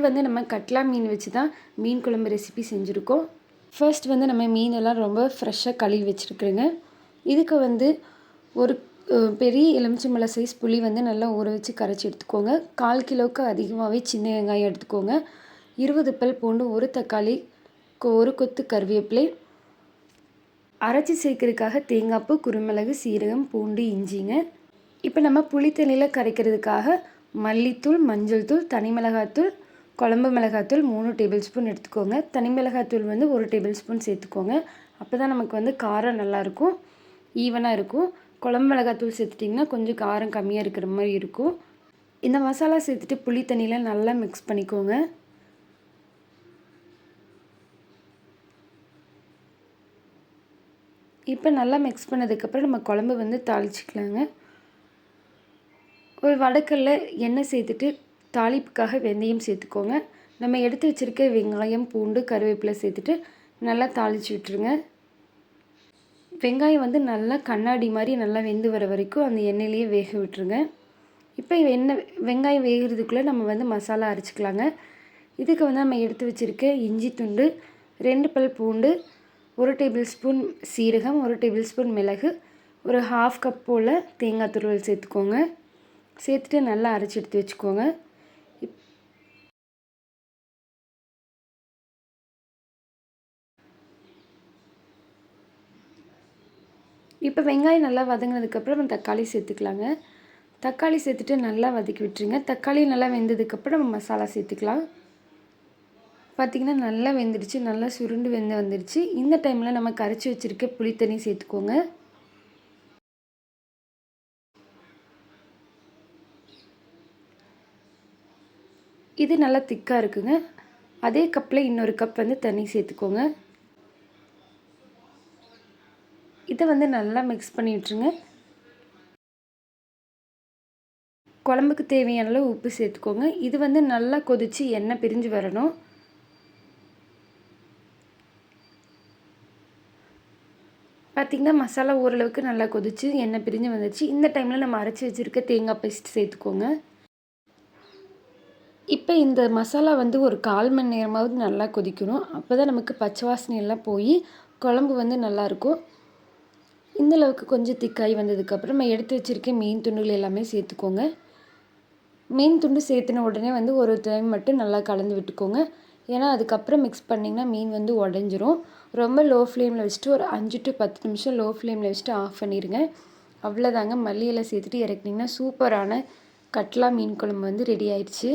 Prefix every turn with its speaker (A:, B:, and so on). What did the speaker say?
A: இன்றைக்கி வந்து நம்ம கட்லா மீன் வச்சு தான் மீன் குழம்பு ரெசிபி செஞ்சுருக்கோம். ஃபர்ஸ்ட் வந்து நம்ம மீனெல்லாம் ரொம்ப ஃப்ரெஷ்ஷாக கழுவி வச்சுருக்குறேங்க. இதுக்கு வந்து ஒரு பெரிய எலுமிச்சம்பழ சைஸ் புளி வந்து நல்லா ஊற வச்சு கரைச்சி எடுத்துக்கோங்க. கால் கிலோவுக்கு அதிகமாகவே சின்ன வெங்காயம் எடுத்துக்கோங்க. இருபது பல் பூண்டு ஒரு தக்காளி கொ- ஒரு கொத்து கருவேப்பிலை. அரைச்சி சேர்க்கறதுக்காக தேங்காய்ப்பு குருமிளகு சீரகம் பூண்டு இஞ்சிங்க. இப்போ நம்ம புளித்தண்ணியில் கரைக்கிறதுக்காக மல்லித்தூள் மஞ்சள் தூள் தனி மிளகாத்தூள் குழம்பு மிளகாத்தூள் மூணு டேபிள் ஸ்பூன் எடுத்துக்கோங்க. தனி மிளகாத்தூள் வந்து ஒரு டேபிள் ஸ்பூன் சேர்த்துக்கோங்க. அப்போ தான் நமக்கு வந்து காரம் நல்லாயிருக்கும். ஈவனாக இருக்கும். குழம்பு மிளகாத்தூள் சேர்த்துட்டிங்கன்னா கொஞ்சம் காரம் கம்மியாக இருக்கிற மாதிரி இருக்கும். இந்த மசாலா சேர்த்துட்டு புளி தண்ணியில் நல்லா மிக்ஸ் பண்ணிக்கோங்க. இப்போ நல்லா மிக்ஸ் பண்ணதுக்கப்புறம் நம்ம குழம்பு வந்து தாளிச்சிக்கலாங்க. ஒரு வடக்கல்ல எண்ணெய் சேர்த்துட்டு தாளிப்புக்காக வெந்தயம் சேர்த்துக்கோங்க. நம்ம எடுத்து வச்சுருக்க வெங்காயம் பூண்டு கருவேப்பிலை சேர்த்துட்டு நல்லா தாளிச்சு விட்டுருங்க. வெங்காயம் வந்து நல்லா கண்ணாடி மாதிரி நல்லா வெந்து வர வரைக்கும் அந்த எண்ணெயிலேயே வேக விட்டுருங்க. இப்போ எண்ணெய் வெங்காயம் வேகிறதுக்குள்ளே நம்ம வந்து மசாலா அரைச்சிக்கலாங்க. இதுக்கு வந்து நம்ம எடுத்து வச்சுருக்க இஞ்சி துண்டு ரெண்டு பல் பூண்டு ஒரு டேபிள் ஸ்பூன் சீரகம் ஒரு டேபிள் ஸ்பூன் மிளகு ஒரு ஹாஃப் கப் போல் தேங்காய் துருவல் சேர்த்துக்கோங்க. சேர்த்துட்டு நல்லா அரைச்சி எடுத்து வச்சுக்கோங்க. இப்போ வெங்காயம் நல்லா வதங்கினதுக்கப்புறம் தக்காளி சேர்த்துக்கலாங்க. தக்காளி சேர்த்துட்டு நல்லா வதக்கி விட்டுருங்க. தக்காளி நல்லா வெந்ததுக்கப்புறம் நம்ம மசாலா சேர்த்துக்கலாம். பார்த்திங்கன்னா நல்லா வெந்துடுச்சு. நல்லா சுருண்டு வெந்து வந்துடுச்சு. இந்த டைமில் நம்ம கரைச்சி வச்சுருக்க புளி தண்ணி சேர்த்துக்கோங்க. இது நல்லா திக்காக இருக்குங்க. அதே கப்பில் இன்னொரு கப் வந்து தண்ணி சேர்த்துக்கோங்க. இதை வந்து நல்லா மிக்ஸ் பண்ணி விட்டுருங்க குழம்புக்கு தேவையான அளவு உப்பு சேர்த்துக்கோங்க. இது வந்து நல்லா கொதித்து எண்ணெய் பிரிஞ்சு வரணும். பார்த்திங்கன்னா மசாலா ஓரளவுக்கு நல்லா கொதிச்சு எண்ணெய் பிரிஞ்சு வந்துடுச்சு இந்த டைமில் நம்ம அரைச்சி வச்சுருக்க தேங்காய் பேஸ்ட் சேர்த்துக்கோங்க. இப்போ இந்த மசாலா வந்து ஒரு கால் மணி நேரமாவது நல்லா கொதிக்கணும். அப்போ தான் நமக்கு பச்சை வாசனையெல்லாம் போய் குழம்பு வந்து நல்லாயிருக்கும் இந்த அளவுக்கு கொஞ்சம் திக்காய் வந்ததுக்கப்புறம் நம்ம எடுத்து வச்சுருக்க மீன் துண்டுகள் எல்லாமே சேர்த்துக்கோங்க. மீன் துண்டு சேர்த்துன உடனே வந்து ஒரு டைம் மட்டும் நல்லா கலந்து விட்டுக்கோங்க. ஏன்னா அதுக்கப்புறம் மிக்ஸ் பண்ணிங்கன்னா மீன் வந்து உடஞ்சிரும். ரொம்ப லோ ஃப்ளேமில் வச்சுட்டு ஒரு அஞ்சு டு பத்து நிமிஷம் லோ ஃப்ளேமில் வச்சுட்டு ஆஃப் பண்ணிடுங்க அவ்வளோதாங்க மல்லியில் சேர்த்துட்டு இறக்குனீங்கன்னா சூப்பரான கட்லா மீன் குழம்பு வந்து ரெடி ஆயிடுச்சு.